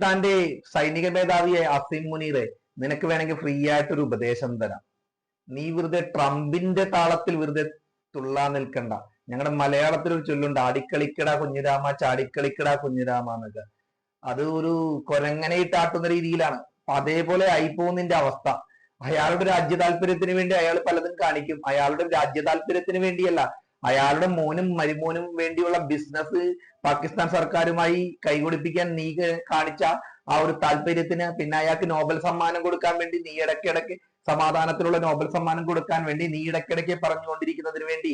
പാകിസ്ഥാന്റെ സൈനിക മേധാവിയെ അസിം മുനീറെ നിനക്ക് വേണമെങ്കിൽ ഫ്രീ ആയിട്ടൊരു ഉപദേശം തരാം. നീ വെറുതെ ട്രംപിന്റെ താളത്തിൽ വെറുതെ തുള്ളാൻ നിൽക്കണ്ട. ഞങ്ങളുടെ മലയാളത്തിൽ ഒരു ചൊല്ലുണ്ട് ആടിക്കളിക്കടാ കുഞ്ഞിരാമ ചാടിക്കളിക്കടാ കുഞ്ഞിരാമ എന്നൊക്കെ. അത് ഒരു കൊരങ്ങനെ ഇട്ടാട്ടുന്ന രീതിയിലാണ് അതേപോലെ ആയിപ്പോന്നിന്റെ അവസ്ഥ. അയാളുടെ രാജ്യ താല്പര്യത്തിന് വേണ്ടി അയാൾ പലതും കാണിക്കും. അയാളുടെ രാജ്യ താല്പര്യത്തിന് വേണ്ടിയല്ല അയാളുടെ മോനും മരുമോനും വേണ്ടിയുള്ള ബിസിനസ് പാകിസ്ഥാൻ സർക്കാരുമായി കൈകൊടിപ്പിക്കാൻ നീ കാണിച്ച ആ ഒരു താല്പര്യത്തിന് പിന്നെ അയാൾക്ക് നോബൽ സമ്മാനം കൊടുക്കാൻ വേണ്ടി നീ ഇടയ്ക്കിടയ്ക്ക് സമാധാനത്തിലുള്ള നോബൽ സമ്മാനം കൊടുക്കാൻ വേണ്ടി നീ ഇടയ്ക്കിടയ്ക്ക് പറഞ്ഞുകൊണ്ടിരിക്കുന്നതിന് വേണ്ടി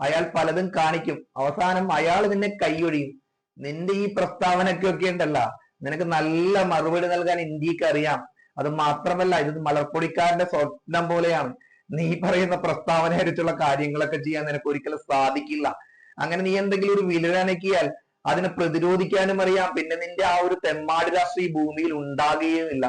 അയാൾ പലതും കാണിക്കും. അവസാനം അയാൾ നിന്നെ കൈയൊഴിയും. നിന്റെ ഈ പ്രസ്താവനയ്ക്കൊക്കെ ഉണ്ടല്ല. നിനക്ക് നല്ല മറുപടി നൽകാൻ ഇന്ത്യയ്ക്ക് അറിയാം. അത് മാത്രമല്ല ഇത് മലർപ്പൊടിക്കാരന്റെ സ്വപ്നം പോലെയാണ്. നീ പറയുന്ന പ്രസ്താവനയരിച്ചുള്ള കാര്യങ്ങളൊക്കെ ചെയ്യാൻ നിനക്ക് ഒരിക്കലും സാധിക്കില്ല. അങ്ങനെ നീ എന്തെങ്കിലും ഒരു വിലനക്കിയാൽ അതിനെ പ്രതിരോധിക്കാനും അറിയാം. പിന്നെ നിന്റെ ആ ഒരു തെമ്മാടി രാഷ്ട്രീയ ഈ ഭൂമിയിൽ ഉണ്ടാകുകയുമില്ല.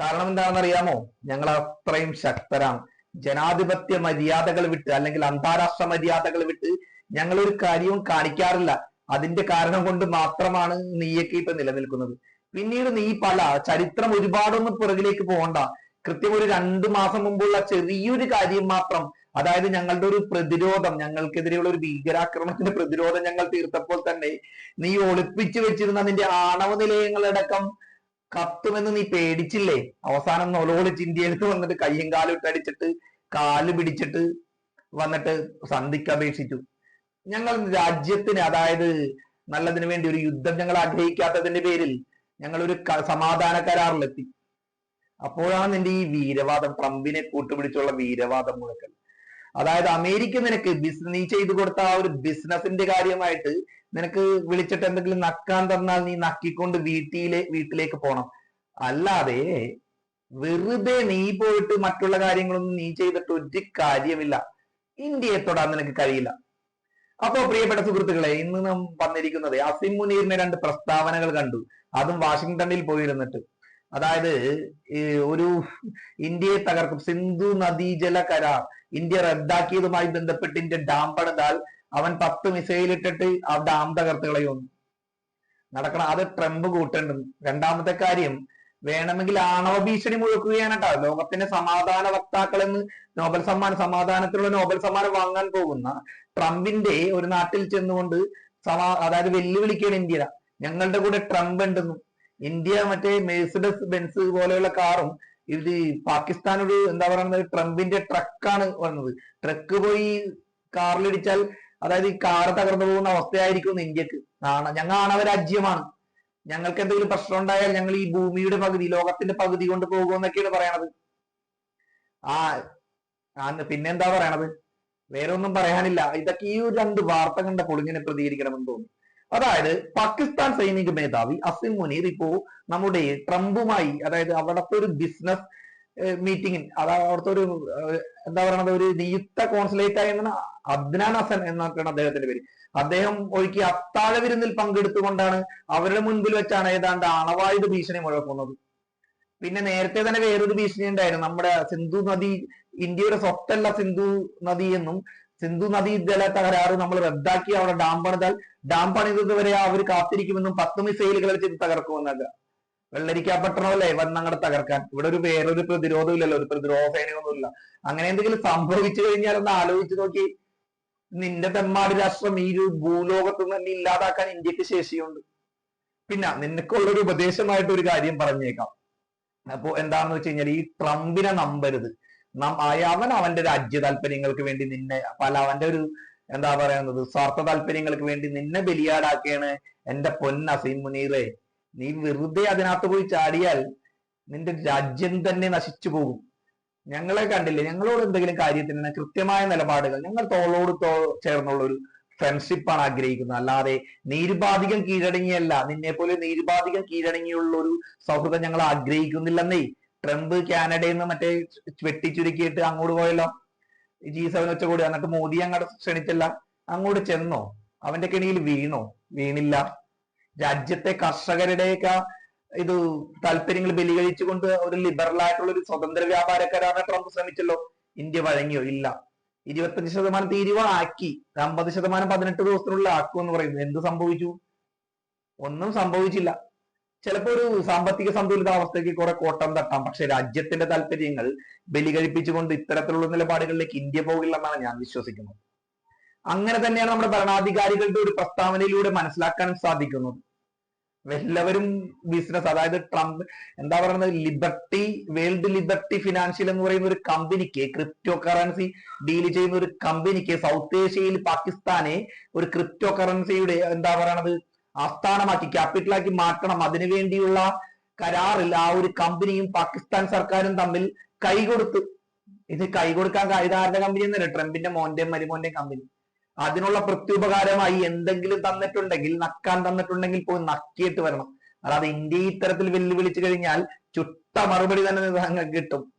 കാരണം എന്താണെന്ന് അറിയാമോ? ഞങ്ങൾ അത്രയും ശക്തരാണ്. ജനാധിപത്യ മര്യാദകൾ വിട്ട് അല്ലെങ്കിൽ അന്താരാഷ്ട്ര മര്യാദകൾ വിട്ട് ഞങ്ങൾ ഒരു കാര്യവും കാണിക്കാറില്ല. അതിന്റെ കാരണം കൊണ്ട് മാത്രമാണ് നീയൊക്കെ ഇപ്പൊ നിലനിൽക്കുന്നത്. പിന്നീട് നീ പല ചരിത്രം ഒരുപാടൊന്നും പുറകിലേക്ക് പോകണ്ട. കൃത്യം ഒരു രണ്ടു മാസം മുമ്പുള്ള ചെറിയൊരു കാര്യം മാത്രം അതായത് ഞങ്ങളുടെ ഒരു പ്രതിരോധം ഞങ്ങൾക്കെതിരെയുള്ള ഒരു ഭീകരാക്രമണത്തിന്റെ പ്രതിരോധം ഞങ്ങൾ തീർത്തപ്പോൾ തന്നെ നീ ഒളിപ്പിച്ചു വെച്ചിരുന്ന നിന്റെ ആണവ നിലയങ്ങളടക്കം കത്തുമെന്ന് നീ പേടിച്ചില്ലേ? അവസാനം നൊലോളിച്ച് ഇന്ത്യയിലേക്ക് വന്നിട്ട് കയ്യും കാലും ഇട്ടടിച്ചിട്ട് കാൽ പിടിച്ചിട്ട് വന്നിട്ട് സന്ധിക്ക് അപേക്ഷിച്ചു. ഞങ്ങൾ രാജ്യത്തിന് അതായത് നല്ലതിനു വേണ്ടി ഒരു യുദ്ധം ഞങ്ങൾ ആഗ്രഹിക്കാത്തതിന്റെ പേരിൽ ഞങ്ങൾ ഒരു സമാധാന കരാറിലെത്തി അപ്പോഴാണ് നിന്റെ ഈ വീരവാദം ട്രംപിനെ കൂട്ടുപിടിച്ചുള്ള വീരവാദം മുഴക്കൽ. അതായത് അമേരിക്ക നിനക്ക് ബിസിനസ് നീ ചെയ്തു കൊടുത്ത ആ ഒരു ബിസിനസിന്റെ കാര്യമായിട്ട് നിനക്ക് വിളിച്ചിട്ട് എന്തെങ്കിലും നക്കാൻ തന്നാൽ നീ നക്കിക്കൊണ്ട് വീട്ടിലെ വീട്ടിലേക്ക് പോണം. അല്ലാതെ വെറുതെ നീ പോയിട്ട് മറ്റുള്ള കാര്യങ്ങളൊന്നും നീ ചെയ്തിട്ട് ഒരു കാര്യമില്ല. ഇന്ത്യയെ തൊടാൻ നിനക്ക് കഴിയില്ല. അപ്പോ പ്രിയപ്പെട്ട സുഹൃത്തുക്കളെ ഇന്ന് നാം വന്നിരിക്കുന്നത് അസിം മുനീറിന്റെ രണ്ട് പ്രസ്താവനകൾ കണ്ടു. അതും വാഷിംഗ്ടണിൽ പോയിരുന്നിട്ട്. അതായത് ഒരു ഇന്ത്യയെ തകർക്കും. സിന്ധു നദീജല കരാർ. ഇന്ത്യ റദ്ദാക്കിയതുമായി ബന്ധപ്പെട്ട് ഇന്ത്യ ഡാം പണിതാൽ അവൻ പത്ത് മിസൈൽ ഇട്ടിട്ട് ആ ഡാം തകർത്ത് കളയുന്നു. നടക്കണം അത് ട്രംപ് കൂട്ടേണ്ടത്. രണ്ടാമത്തെ കാര്യം വേണമെങ്കിൽ ആണവ ഭീഷണി മുഴക്കുകയാണ് കേട്ടോ. ലോകത്തിന്റെ സമാധാന വക്താക്കൾ എന്ന് നോബൽ സമ്മാനം സമാധാനത്തിലുള്ള നോബൽ സമ്മാനം വാങ്ങാൻ പോകുന്ന ട്രംപിന്റെ ഒരു നാട്ടിൽ ചെന്നുകൊണ്ട് സമാ അതായത് വെല്ലുവിളിക്കുകയാണ് ഇന്ത്യ ഞങ്ങളുടെ കൂടെ ട്രംപ് ഉണ്ടെന്നും ഇന്ത്യ മറ്റേ മേഴ്സിഡസ് ബെൻസ് പോലെയുള്ള കാറും ഇത് പാകിസ്ഥാൻ ഒരു എന്താ പറയുന്നത് ട്രംപിന്റെ ട്രക്കാണ് വന്നത്. ട്രക്ക് പോയി കാറിലിടിച്ചാൽ അതായത് ഈ കാർ തകർന്നു പോകുന്ന അവസ്ഥയായിരിക്കും ഇന്ത്യയ്ക്ക്. ആണ് ഞങ്ങൾ ആണവ രാജ്യമാണ്. ഞങ്ങൾക്ക് എന്തെങ്കിലും പ്രശ്നം ഉണ്ടായാൽ ഞങ്ങൾ ഈ ഭൂമിയുടെ പകുതി ലോകത്തിന്റെ പകുതി കൊണ്ട് പോകുമെന്നൊക്കെയാണ് പറയണത്. ആ പിന്നെന്താ പറയണത്? വേറെ ഒന്നും പറയാനില്ല. ഇതൊക്കെ ഈ ഒരു രണ്ട് വാർത്ത കണ്ടപ്പോൾ ഇങ്ങനെ പ്രതികരിക്കണമെന്ന് തോന്നി. അതായത് പാകിസ്ഥാൻ സൈനിക മേധാവി അസിം മുനീർ ഇപ്പോ നമ്മുടെ ട്രംപുമായി അതായത് അവിടുത്തെ ഒരു ബിസിനസ് മീറ്റിംഗിൽ അതായത് അവിടുത്തെ ഒരു എന്താ പറയണത് ഒരു നിയുക്ത കോൺസുലേറ്റ് ആയിരുന്ന അദ്നാൻ ഹസൻ എന്നൊക്കെയാണ് അദ്ദേഹത്തിന്റെ പേര്. അദ്ദേഹം ഒഴുക്കി അത്താഴ വിരുന്നിൽ പങ്കെടുത്തുകൊണ്ടാണ് അവരുടെ മുൻപിൽ വെച്ചാണ് ഏതാണ്ട് അണവായുധ ഭീഷണി മുഴക്കുന്നത്. പിന്നെ നേരത്തെ തന്നെ വേറൊരു ഭീഷണി ഉണ്ടായിരുന്നു. നമ്മുടെ സിന്ധു നദി ഇന്ത്യയുടെ സ്വത്തല്ല സിന്ധു നദി എന്നും സിന്ധു നദീ ജല തകരാറ് നമ്മൾ റദ്ദാക്കി. അവിടെ ഡാം പണിതാൽ ഡാം പണിതത് വരെ അവർ കാത്തിരിക്കുമെന്നും പത്ത് മിസൈലുകൾ വെച്ച് തകർക്കുമെന്നൊക്കെ. വെള്ളരിക്കാപ്പട്ടണമല്ലേ വന്നങ്ങടെ തകർക്കാൻ. ഇവിടെ ഒരു വേറൊരു പ്രതിരോധം ഇല്ലല്ലോ. ഒരു പ്രതിരോധ സേനയൊന്നുമില്ല. അങ്ങനെ എന്തെങ്കിലും സംഭവിച്ചു കഴിഞ്ഞാൽ ഒന്ന് ആലോചിച്ച് നോക്കി. നിന്റെ തെമ്മാടി രാഷ്ട്രം ഈ ഭൂലോകത്ത് തന്നെ ഇല്ലാതാക്കാൻ ഇന്ത്യയ്ക്ക് ശേഷിയുണ്ട്. പിന്നെ നിനക്കുള്ളൊരു ഉപദേശമായിട്ട് ഒരു കാര്യം പറഞ്ഞേക്കാം. അപ്പോ എന്താണെന്ന് വെച്ച് കഴിഞ്ഞാൽ ഈ ട്രംപിനെ നമ്പരുത്. അവൻ അവന്റെ രാജ്യ താല്പര്യങ്ങൾക്ക് വേണ്ടി നിന്നെ പല അവന്റെ ഒരു എന്താ പറയുന്നത് സ്വാർത്ഥ താല്പര്യങ്ങൾക്ക് വേണ്ടി നിന്നെ ബലിയാടാക്കിയാണ് എന്റെ പൊന്ന അസീം മുനീറെ. നീ വെറുതെ അതിനകത്ത് പോയി ചാടിയാൽ നിന്റെ രാജ്യം തന്നെ നശിച്ചു പോകും. ഞങ്ങളെ കണ്ടില്ലേ ഞങ്ങളോട് എന്തെങ്കിലും കാര്യത്തിന് കൃത്യമായ നിലപാടുകൾ ഞങ്ങൾ തോളോട് തോ ചേർന്നുള്ള ഒരു ഫ്രണ്ട്ഷിപ്പാണ് ആഗ്രഹിക്കുന്നത്. അല്ലാതെ നീരുപാധികം കീഴടങ്ങിയല്ല നിന്നെ പോലെ നീരുപാധികം കീഴടങ്ങിയുള്ള ഒരു സൗഹൃദം ഞങ്ങൾ ആഗ്രഹിക്കുന്നില്ലെന്നേ. ട്രംപ് കാനഡയിൽ നിന്ന് മറ്റേ വെട്ടിച്ചുരുക്കിയിട്ട് അങ്ങോട്ട് പോയല്ലോ. ജി സെവൻ വെച്ച കൂടി. എന്നിട്ട് മോദി അങ്ങോട്ട് ക്ഷണിച്ചില്ല. അങ്ങോട്ട് ചെന്നോ. അവന്റെ കെണിയിൽ വീണോ? വീണില്ല. രാജ്യത്തെ കർഷകരുടെയൊക്കെ ഇത് താല്പര്യങ്ങൾ ബലികഴിച്ചുകൊണ്ട് ഒരു ലിബറൽ ആയിട്ടുള്ള ഒരു സ്വതന്ത്ര വ്യാപാര കരാറിനെ ട്രംപ് ശ്രമിച്ചല്ലോ. ഇന്ത്യ വഴങ്ങിയോ? ഇല്ല. ഇരുപത്തഞ്ച് ശതമാനം തീരുവ ആക്കി. അമ്പത് ശതമാനം പതിനെട്ട് ദിവസത്തിനുള്ളിൽ ആക്കും എന്ന് പറയുന്നു. എന്ത് സംഭവിച്ചു? ഒന്നും സംഭവിച്ചില്ല. ചിലപ്പോ ഒരു സാമ്പത്തിക സന്തുലിതാവസ്ഥയ്ക്ക് കുറെ കോട്ടം തട്ടാം. പക്ഷെ രാജ്യത്തിന്റെ താല്പര്യങ്ങൾ ബലികഴിപ്പിച്ചുകൊണ്ട് ഇത്തരത്തിലുള്ള നിലപാടുകളിലേക്ക് ഇന്ത്യ പോകില്ല എന്നാണ് ഞാൻ വിശ്വസിക്കുന്നത്. അങ്ങനെ തന്നെയാണ് നമ്മുടെ ഭരണാധികാരികളുടെ ഒരു പ്രസ്താവനയിലൂടെ മനസ്സിലാക്കാൻ സാധിക്കുന്നത്. എല്ലാവരും ബിസിനസ് അതായത് ട്രംപ് എന്താ പറയുന്നത്? ലിബർട്ടി വേൾഡ് ലിബർട്ടി ഫിനാൻഷ്യൽ എന്ന് പറയുന്ന ഒരു കമ്പനിക്ക് ക്രിപ്റ്റോ കറൻസി ഡീൽ ചെയ്യുന്ന ഒരു കമ്പനിക്ക് സൗത്ത് ഏഷ്യയിൽ പാകിസ്ഥാനെ ഒരു ക്രിപ്റ്റോ കറൻസിയുടെ എന്താ പറയണത്? ആസ്ഥാനമാക്കി ക്യാപിറ്റലാക്കി മാറ്റണം. അതിനുവേണ്ടിയുള്ള കരാറിൽ ആ ഒരു കമ്പനിയും പാകിസ്ഥാൻ സർക്കാരും തമ്മിൽ കൈകൊടുത്തു. ഇത് കൈകൊടുക്കാൻ ഇതാരുടെ കമ്പനി എന്നല്ല ട്രംപിന്റെ മോന്റെയും മരുമോന്റെയും കമ്പനി. അതിനുള്ള പ്രത്യുപകാരമായി എന്തെങ്കിലും തന്നിട്ടുണ്ടെങ്കിൽ നക്കാൻ തന്നിട്ടുണ്ടെങ്കിൽ പോയി നക്കിയിട്ട് വരണം. അല്ലാതെ ഇന്ത്യ ഇത്തരത്തിൽ വെല്ലുവിളിച്ചു കഴിഞ്ഞാൽ ചുട്ട മറുപടി തന്നെ നിങ്ങൾക്ക് കിട്ടും.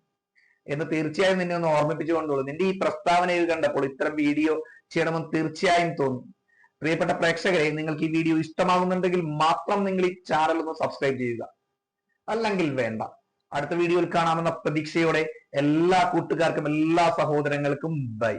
എന്ന് തീർച്ചയായും നിന്നെ ഒന്ന് ഓർമ്മിപ്പിച്ചു നിന്റെ ഈ പ്രസ്താവന കണ്ടപ്പോൾ ഇത്തരം വീഡിയോ ചെയ്യണമെന്ന് തീർച്ചയായും തോന്നി. പ്രിയപ്പെട്ട പ്രേക്ഷകരെ നിങ്ങൾക്ക് ഈ വീഡിയോ ഇഷ്ടമാകുന്നുണ്ടെങ്കിൽ മാത്രം നിങ്ങൾ ഈ ചാനൽ ഒന്ന് സബ്സ്ക്രൈബ് ചെയ്യുക. അല്ലെങ്കിൽ വേണ്ട. അടുത്ത വീഡിയോയിൽ കാണാമെന്ന പ്രതീക്ഷയോടെ എല്ലാ കൂട്ടുകാർക്കും എല്ലാ സഹോദരങ്ങൾക്കും ബൈ